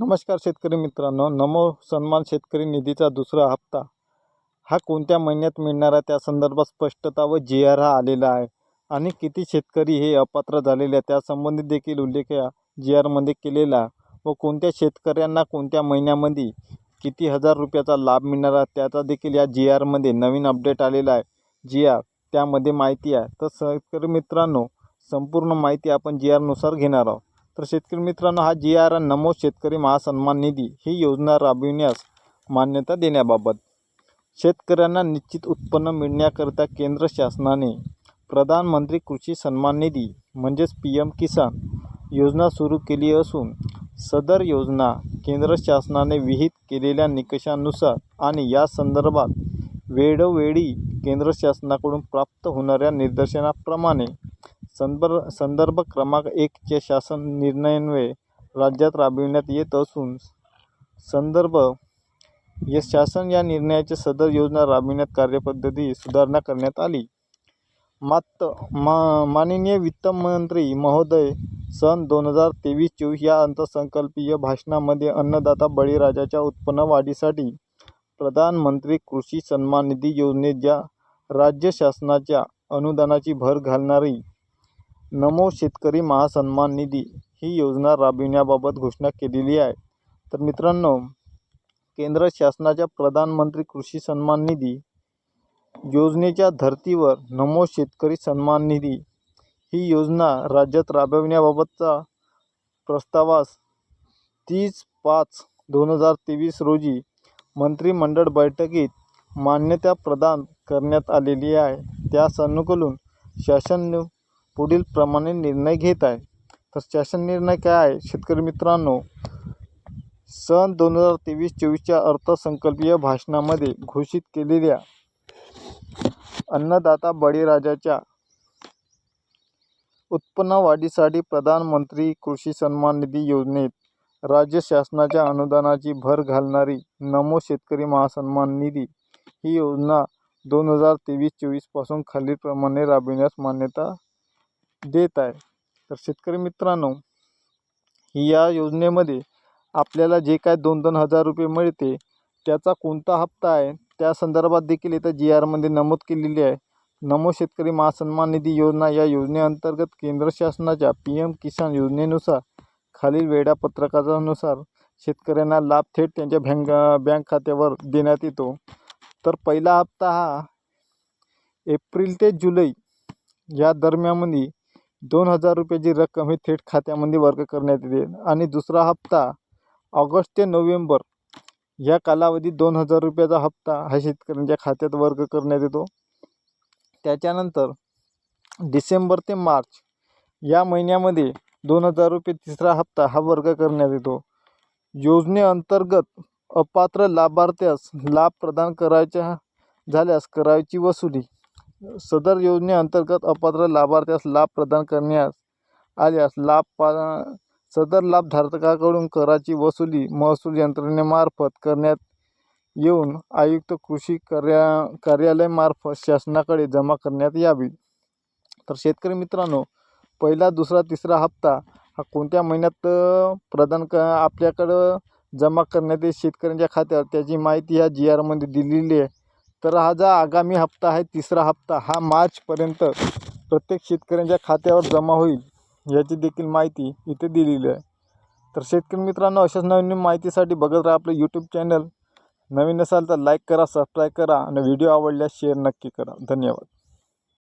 नमस्कार शेतकरी मित्रांनो. नमो सन्मान शेतकरी निधीचा दुसरा हप्ता. हा कोणत्या महिन्यात मिळणार आहे? त्या संदर्भात स्पष्टता व जी आर हा आलेला आहे. आणि किती शेतकरी हे अपात्र झालेले आहे त्यासंबंधित देखील उल्लेख या जी आरमध्ये केलेला व कोणत्या शेतकऱ्यांना कोणत्या महिन्यामध्ये किती हजार रुपयाचा लाभ मिळणार आहे? त्याचा देखील या जी आरमध्ये नवीन अपडेट आलेला आहे. जी आर त्यामध्ये माहिती आहे. तर शेतकरी मित्रांनो संपूर्ण माहिती आपण जी आरनुसार घेणार आहोत. तर शेतकरी मित्रांनो हा जी आर नमो शेतकरी महासन्मान निधी ही योजना राबविण्यास मान्यता देण्याबाबत शेतकऱ्यांना निश्चित उत्पन्न मिळण्याकरिता केंद्र शासनाने प्रधानमंत्री कृषी सन्मान निधी म्हणजेच पी एम किसान योजना सुरू केली असून सदर योजना केंद्र शासनाने विहित केलेल्या निकषांनुसार आणि या संदर्भात वेळोवेळी केंद्र शासनाकडून प्राप्त होणाऱ्या निर्देशनाप्रमाणे संदर्भ संदर्भ क्रमांक एकचे शासन निर्णयान्वये राज्यात राबविण्यात येत असून संदर्भ या शासन या निर्णयाचे सदर योजना राबविण्यात कार्यपद्धती सुधारणा करण्यात आली. मात्र मा माननीय वित्तमंत्री महोदय सन दोन हजार तेवीस चोवीस या अर्थसंकल्पीय भाषणामध्ये अन्नदाता बळीराजाच्या उत्पन्न वाढीसाठी प्रधानमंत्री कृषी सन्मान निधी योजनेत ज्या राज्य शासनाच्या अनुदानाची भर घालणारी नमो शेतकरी महासन्मान निधी ही योजना राबविण्याबाबत घोषणा केलेली आहे. तर मित्रांनो केंद्र शासनाच्या प्रधानमंत्री कृषी सन्मान निधी योजनेच्या धर्तीवर नमो शेतकरी सन्मान निधी ही योजना राज्यात राबविण्याबाबतचा प्रस्तावास तीस पाच दोन हजार तेवीस रोजी मंत्रिमंडळ बैठकीत मान्यता प्रदान करण्यात आलेली आहे. त्यास अनुकूल शासन पुढील प्रमाणे निर्णय घेत आहे. तर शासन निर्णय काय आहे? शेतकरी मित्रांनो सन दोन हजार तेवीस चोवीसच्या अर्थसंकल्पीय भाषणामध्ये घोषित केलेल्या अन्नदाता बळीराजाच्या उत्पन्न वाढीसाठी प्रधानमंत्री कृषी सन्मान निधी योजनेत राज्य शासनाच्या अनुदानाची भर घालणारी नमो शेतकरी महासन्मान निधी ही योजना दोन हजार तेवीस चोवीसपासून खालीलप्रमाणे राबविण्यास मान्यता देत आहे. तर शेतकरी मित्रांनो या योजनेमध्ये आपल्याला जे काय दोन दोन हजार रुपये मिळते त्याचा कोणता हप्ता आहे त्या संदर्भात देखील इथं जी आरमध्ये नमूद केलेली आहे. नमो शेतकरी महासन्मान निधी योजना या योजनेअंतर्गत केंद्र शासनाच्या पी एम किसान योजनेनुसार खालील वेळापत्रकानुसार शेतकऱ्यांना लाभ थेट त्यांच्या बँक बँक खात्यावर देण्यात येतो. तर पहिला हप्ता हा एप्रिल ते जुलै या दरम्यानमध्ये दोन हजार रुपयाची रक्कम ही थेट खात्यामध्ये वर्ग करण्यात येते. आणि दुसरा हप्ता ऑगस्ट ते नोव्हेंबर या कालावधीत दोन हजार रुपयाचा हप्ता हा शेतकऱ्यांच्या खात्यात वर्ग करण्यात येतो. त्याच्यानंतर डिसेंबर ते मार्च या महिन्यामध्ये दोन हजार रुपये तिसरा हप्ता हा वर्ग करण्यात येतो. योजनेअंतर्गत अपात्र लाभार्थ्यास लाभ प्रदान करायच्या झाल्यास करायची वसुली सदर योजनेअंतर्गत अपात्र लाभार्थ्यास लाभ प्रदान करण्यास आल्यास लाभ पा सदर लाभधारकाकडून कराची वसुली महसूल यंत्रणेमार्फत करण्यात येऊन आयुक्त कृषी कार्या कार्यालयामार्फत शासनाकडे जमा करण्यात यावी. तर शेतकरी मित्रांनो पहिला दुसरा तिसरा हप्ता हा कोणत्या महिन्यात प्रदान क आपल्याकडं जमा करण्यात येईल? शेतकऱ्यांच्या खात्यावर त्याची माहिती ह्या जी आरमध्ये दिलेली आहे. तर हा जा आगामी हप्ता आहे तिसरा हप्ता हा मार्चपर्यंत प्रत्येक शेतकऱ्यांच्या खात्यावर जमा होईल याची देखील माहिती इथे दिलेली आहे. तर शेतकरी मित्रांनो अशाच नवीन माहितीसाठी बघत राहा आपलं यूट्यूब चॅनल नवीन असाल तर लाईक करा सबस्क्राईब करा आणि व्हिडिओ आवडल्यास शेअर नक्की करा. धन्यवाद.